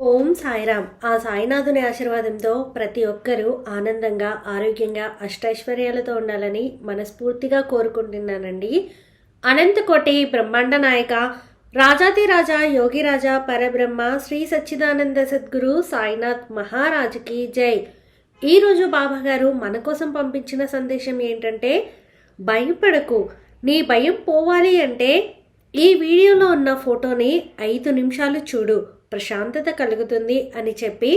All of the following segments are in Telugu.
ఓం సాయిరామ్. ఆ సాయినాథుని ఆశీర్వాదంతో ప్రతి ఒక్కరూ ఆనందంగా ఆరోగ్యంగా అష్టైశ్వర్యాలతో ఉండాలని మనస్ఫూర్తిగా కోరుకుంటున్నానండి. అనంతకోటి బ్రహ్మాండ నాయక రాజాతిరాజా యోగిరాజా పరబ్రహ్మ శ్రీ సచ్చిదానంద సద్గురు సాయినాథ్ మహారాజుకి జై. ఈరోజు బాబా గారు మన కోసం పంపించిన సందేశం ఏంటంటే భయపడకు నీ భయం పోవాలి అంటే ఈ వీడియోలో ఉన్న ఫోటోని ఐదు నిమిషాలు చూడు. ప్రశాంతత కలుగుతుంది అని చెప్పి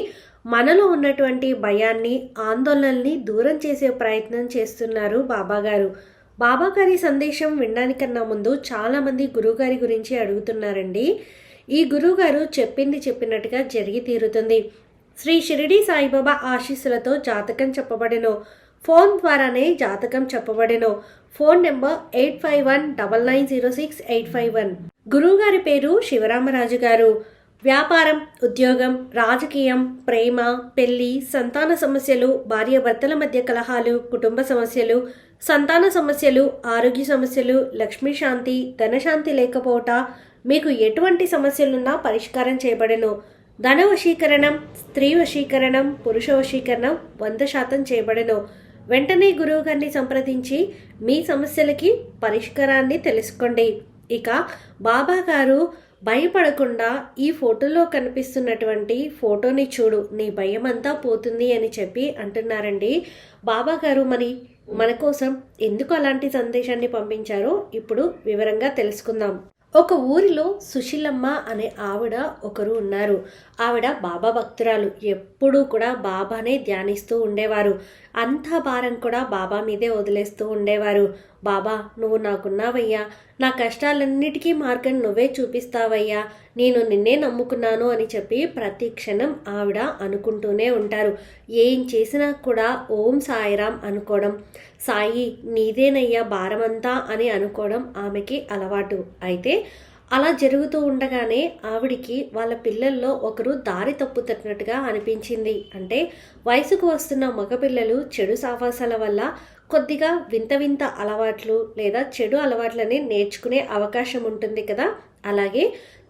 మనలో ఉన్నటువంటి భయాన్ని ఆందోళనల్ని దూరం చేసే ప్రయత్నం చేస్తున్నారు బాబాగారు బాబాగారి సందేశం వినడానికన్నా ముందు చాలామంది గురువుగారి గురించి అడుగుతున్నారండి. ఈ గురువుగారు చెప్పింది చెప్పినట్టుగా జరిగి తీరుతుంది. శ్రీ షిరిడి సాయిబాబా ఆశీస్సులతో జాతకం చెప్పబడెను. ఫోన్ ద్వారానే జాతకం చెప్పబడెను. Phone number eight five one double nine zero six eight five one. గురువుగారి పేరు శివరామరాజు గారు. వ్యాపారం ఉద్యోగం రాజకీయం ప్రేమ పెళ్ళి సంతాన సమస్యలు భార్యాభర్తల మధ్య కలహాలు కుటుంబ సమస్యలు సంతాన సమస్యలు ఆరోగ్య సమస్యలు లక్ష్మీ శాంతి ధనశాంతి లేకపోవట మీకు ఎటువంటి సమస్యలున్నా పరిష్కారం చేయబడను. ధన వశీకరణం స్త్రీ వశీకరణం పురుష వశీకరణం వంద శాతం చేయబడను. వెంటనే గురువు గారిని సంప్రదించి మీ సమస్యలకి పరిష్కారాన్ని తెలుసుకోండి. ఇక బాబా గారు భయపడకుండా ఈ ఫోటోలో కనిపిస్తున్నటువంటి ఫోటోని చూడు నీ భయం అంతా పోతుంది అని చెప్పి అంటున్నారండి. బాబా గారు మరి మన కోసం ఎందుకు అలాంటి సందేశాన్ని పంపించారో ఇప్పుడు వివరంగా తెలుసుకుందాం. ఒక ఊరిలో సుశీలమ్మ అనే ఆవిడ ఒకరు ఉన్నారు. ఆవిడ బాబా భక్తురాలు. ఎప్పుడూ కూడా బాబానే ధ్యానిస్తూ ఉండేవారు. అంతా భారం కూడా బాబా మీదే వదిలేస్తూ ఉండేవారు. బాబా నువ్వు నాకున్నావయ్యా. నా కష్టాలన్నిటికీ మార్గం నువ్వే చూపిస్తావయ్యా. నేను నిన్నే నమ్ముకున్నాను అని చెప్పి ప్రతి క్షణం ఆవిడ అనుకుంటూనే ఉంటారు. ఏం చేసినా కూడా ఓం సాయిరామ్ అనుకోవడం సాయి నీదేనయ్యా భారమంతా అని అనుకోవడం ఆమెకి అలవాటు. అయితే అలా జరుగుతూ ఉండగానే ఆవిడికి వాళ్ళ పిల్లల్లో ఒకరు దారి తప్పుతున్నట్టుగా అనిపించింది. అంటే వయసుకు వస్తున్న మగపిల్లలు చెడు సావాసాల వల్ల కొద్దిగా వింత వింత అలవాట్లు లేదా చెడు అలవాట్లని నేర్చుకునే అవకాశం ఉంటుంది కదా. అలాగే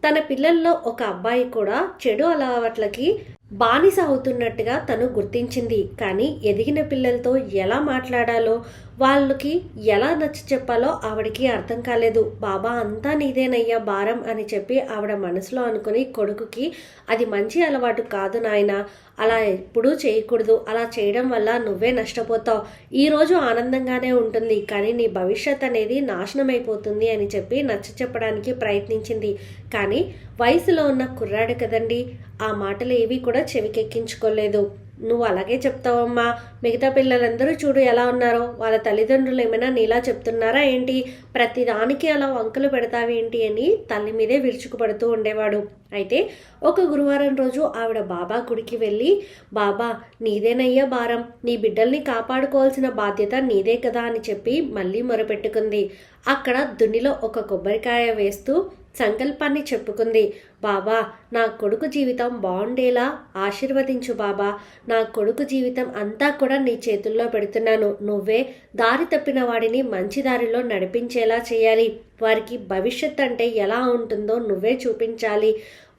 తన పిల్లల్లో ఒక అబ్బాయి కూడా చెడు అలవాట్లకి బానిస అవుతున్నట్టుగా తను గుర్తించింది. కానీ ఎదిగిన పిల్లలతో ఎలా మాట్లాడాలో వాళ్ళకి ఎలా నచ్చ చెప్పాలో ఆవిడకి అర్థం కాలేదు. బాబా అంతా నీదేనయ్యా భారం అని చెప్పి ఆవిడ మనసులో అనుకుని కొడుకుకి అది మంచి అలవాటు కాదు నాయన అలా ఎప్పుడూ చేయకూడదు. అలా చేయడం వల్ల నువ్వే నష్టపోతావు. ఈరోజు ఆనందంగానే ఉంటుంది కానీ నీ భవిష్యత్ అనేది నాశనం అయిపోతుంది అని చెప్పి నచ్చ చెప్పడానికి ప్రయత్నించింది. కానీ వయసులో ఉన్న కుర్రాడు కదండి ఆ మాటలు ఏవి కూడా చెవికెక్కించుకోలేదు. నువ్వు అలాగే చెప్తావమ్మా. మిగతా పిల్లలందరూ చూడు ఎలా ఉన్నారో. వాళ్ళ తల్లిదండ్రులు ఏమైనా నీలా చెప్తున్నారా ఏంటి? ప్రతి దానికి అలా వంకలు పెడతావేంటి అని తల్లి మీదే విరుచుకుపడుతూ ఉండేవాడు. అయితే ఒక గురువారం రోజు ఆవిడ బాబా గుడికి వెళ్ళి బాబా నీదేనయ్యా భారం. నీ బిడ్డల్ని కాపాడుకోవాల్సిన బాధ్యత నీదే కదా అని చెప్పి మళ్ళీ మొరపెట్టుకుంది. అక్కడ దున్నిలో ఒక కొబ్బరికాయ వేస్తూ సంకల్పాన్ని చెప్పుకుంది. బాబా నా కొడుకు జీవితం బాగుండేలా ఆశీర్వదించు బాబా. నా కొడుకు జీవితం అంతా కూడా నీ చేతుల్లో పెడుతున్నాను. నువ్వే దారి తప్పిన వాడిని మంచి దారిలో నడిపించేలా చేయాలి. వారికి భవిష్యత్ అంటే ఎలా ఉంటుందో నువ్వే చూపించాలి.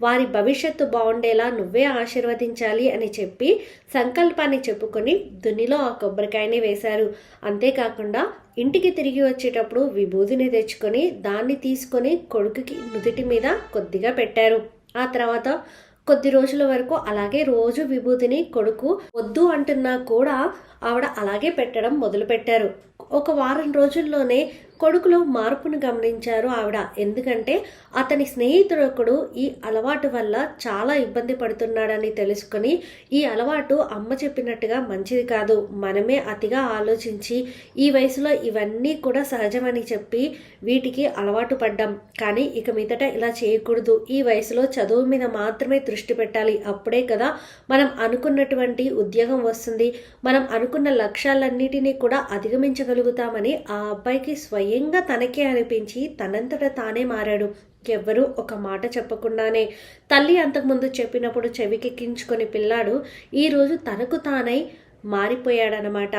వారి భవిష్యత్తు బాగుండేలా నువ్వే ఆశీర్వదించాలి అని చెప్పి సంకల్పాన్ని చెప్పుకొని దునిలో ఆ కొబ్బరికాయని వేశారు. అంతేకాకుండా ఇంటికి తిరిగి వచ్చేటప్పుడు విభూతిని తెచ్చుకొని దాన్ని తీసుకొని కొడుకుకి నుదుటి మీద కొద్దిగా పెట్టారు. ఆ తర్వాత కొద్ది రోజుల వరకు అలాగే రోజు విభూతిని కొడుకు వద్దు అంటున్నా కూడా ఆవిడ అలాగే పెట్టడం మొదలుపెట్టారు. ఒక వారం రోజుల్లోనే కొడుకులో మార్పును గమనించారు ఆవిడ. ఎందుకంటే అతని స్నేహితుడొకడు ఈ అలవాటు వల్ల చాలా ఇబ్బంది పడుతున్నాడని తెలుసుకొని ఈ అలవాటు అమ్మ చెప్పినట్టుగా మంచిది కాదు. మనమే అతిగా ఆలోచించి ఈ వయసులో ఇవన్నీ కూడా సహజమని చెప్పి వీటికి అలవాటు పడ్డాం. కానీ ఇక మీదట ఇలా చేయకూడదు. ఈ వయసులో చదువు మీద మాత్రమే దృష్టి పెట్టాలి. అప్పుడే కదా మనం అనుకున్నటువంటి ఉద్యోగం వస్తుంది. మనం అనుకున్న లక్ష్యాలన్నిటినీ కూడా అధిగమించగలుగుతామని ఆ అబ్బాయికి స్వయంగా తనకే అనిపించి తనంతట తానే మారాడు. ఎవ్వరూ ఒక మాట చెప్పకుండానే తల్లి అంతకుముందు చెప్పినప్పుడు చెవికెక్కించుకొని పిల్లాడు ఈరోజు తనకు తానై మారిపోయాడనమాట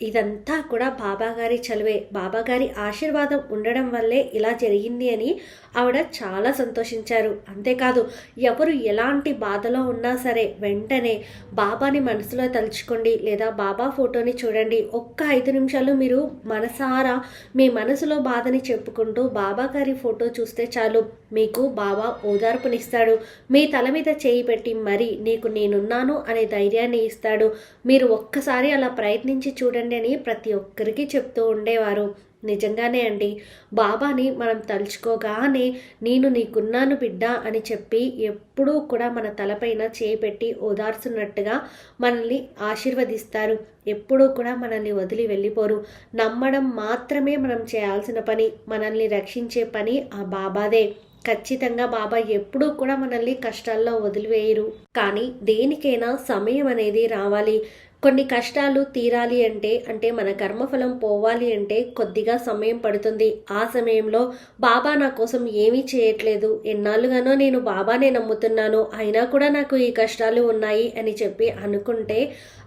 ఇదంతా కూడా బాబాగారి చలువే. బాబాగారి ఆశీర్వాదం ఉండడం వల్లే ఇలా జరిగింది అని ఆవిడ చాలా సంతోషించారు. అంతేకాదు ఎవరు ఎలాంటి బాధలో ఉన్నా సరే వెంటనే బాబాని మనసులో తలుచుకోండి లేదా బాబా ఫోటోని చూడండి. ఒక్క ఐదు నిమిషాలు మీరు మనసారా మీ మనసులో బాధని చెప్పుకుంటూ బాబా గారి ఫోటో చూస్తే చాలు. మీకు బాబా ఓదార్పునిస్తాడు. మీ తల మీద చేయి పెట్టి మరి నీకు నేనున్నాను అనే ధైర్యాన్ని ఇస్తాడు. మీరు ఒక్కసారి అలా ప్రయత్నించి చూడండి. అని ప్రతి ఒక్కరికి చెప్తూ ఉండేవారు. నిజంగానే అండి బాబాని మనం తలుచుకోగానే నేను నీకున్నాను బిడ్డ అని చెప్పి ఎప్పుడూ కూడా మన తలపైన చేపెట్టి ఓదార్చున్నట్టుగా మనల్ని ఆశీర్వదిస్తారు. ఎప్పుడూ కూడా మనల్ని వదిలి వెళ్ళిపోరు. నమ్మడం మాత్రమే మనం చేయాల్సిన పని మనల్ని రక్షించే పని ఆ బాబాదే. ఖచ్చితంగా బాబా ఎప్పుడూ కూడా మనల్ని కష్టాల్లో వదిలివేయరు. కానీ దేనికైనా సమయం అనేది రావాలి. కొన్ని కష్టాలు తీరాలి అంటే అంటే మన కర్మఫలం పోవాలి అంటే కొద్దిగా సమయం పడుతుంది. ఆ సమయంలో బాబా నా కోసం ఏమీ చేయట్లేదు. ఎన్నాళ్ళుగానో నేను బాబానే నమ్ముతున్నాను. అయినా కూడా నాకు ఈ కష్టాలు ఉన్నాయి అని చెప్పి అనుకుంటే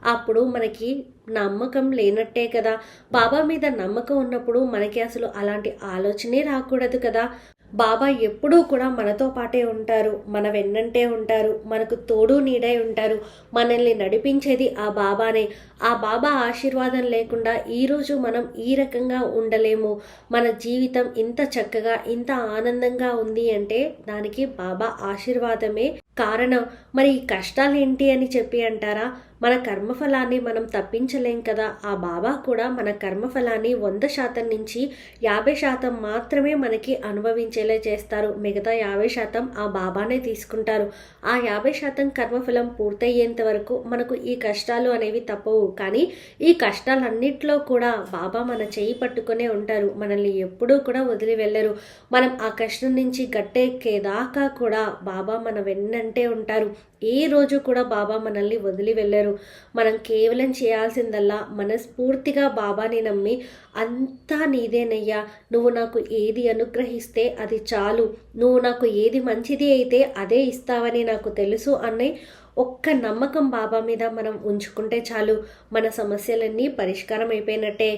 అప్పుడు మనకి నమ్మకం లేనట్టే కదా. బాబా మీద నమ్మకం ఉన్నప్పుడు మనకి అసలు అలాంటి ఆలోచనే రాకూడదు కదా. బాబా ఎప్పుడూ కూడా మనతో పాటే ఉంటారు. మన వెన్నంటే ఉంటారు. మనకు తోడు నీడై ఉంటారు. మనల్ని నడిపించేది ఆ బాబానే. ఆ బాబా ఆశీర్వాదం లేకుండా ఈరోజు మనం ఈ రకంగా ఉండలేము. మన జీవితం ఇంత చక్కగా ఇంత ఆనందంగా ఉంది అంటే దానికి బాబా ఆశీర్వాదమే కారణం. మరి ఈ కష్టాలు ఏంటి అని చెప్పి అంటారా? మన కర్మఫలాన్ని మనం తప్పించలేం కదా. ఆ బాబా కూడా మన కర్మఫలాన్ని వంద శాతం నుంచి యాభై శాతం మాత్రమే మనకి అనుభవించేలా చేస్తారు. మిగతా యాభై శాతం ఆ బాబానే తీసుకుంటారు. ఆ యాభై శాతం కర్మఫలం పూర్తయ్యేంత వరకు మనకు ఈ కష్టాలు అనేవి తప్పవు. కానీ ఈ కష్టాలన్నిట్లో కూడా బాబా మన చేయి పట్టుకునే ఉంటారు. మనల్ని ఎప్పుడూ కూడా వదిలి వెళ్ళరు. మనం ఆ కష్టం నుంచి గట్టెక్కేదాకా కూడా బాబా మన వెన్నంటే ఉంటారు. ఏ రోజు కూడా బాబా మనల్ని వదిలి వెళ్ళరు. మనం కేవలం చేయాల్సిందల్లా మనస్ఫూర్తిగా బాబాని నమ్మి అంతా నీదేనయ్యా. నువ్వు నాకు ఏది అనుగ్రహిస్తే అది చాలు. నువ్వు నాకు ఏది మంచిది అయితే అదే ఇస్తావని నాకు తెలుసు అనే ఒక్క నమ్మకం బాబా మీద మనం ఉంచుకుంటే చాలు మన సమస్యలన్నీ పరిష్కారం అయిపోయినట్టే.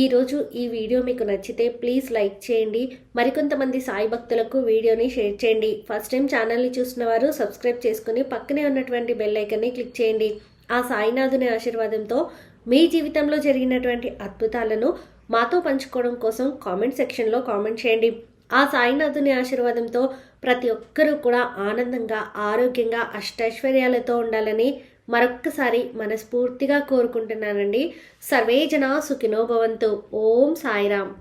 ఈరోజు ఈ వీడియో మీకు నచ్చితే ప్లీజ్ లైక్ చేయండి. మరికొంతమంది సాయి భక్తులకు వీడియోని షేర్ చేయండి. ఫస్ట్ టైం ఛానల్ని చూసిన వారు సబ్స్క్రైబ్ చేసుకుని పక్కనే ఉన్నటువంటి బెల్ ఐకన్ని క్లిక్ చేయండి. ఆ సాయినాథుని ఆశీర్వాదంతో మీ జీవితంలో జరిగినటువంటి అద్భుతాలను మాతో పంచుకోవడం కోసం కామెంట్ సెక్షన్లో కామెంట్ చేయండి. ఆ సాయినాథుని ఆశీర్వాదంతో ప్రతి ఒక్కరూ కూడా ఆనందంగా ఆరోగ్యంగా అష్టైశ్వర్యాలతో ఉండాలని మరొక్కసారి మనస్ఫూర్తిగా కోరుకుంటున్నానండి. సర్వేజన సుఖినోభవంతు ఓం సాయిరామ్.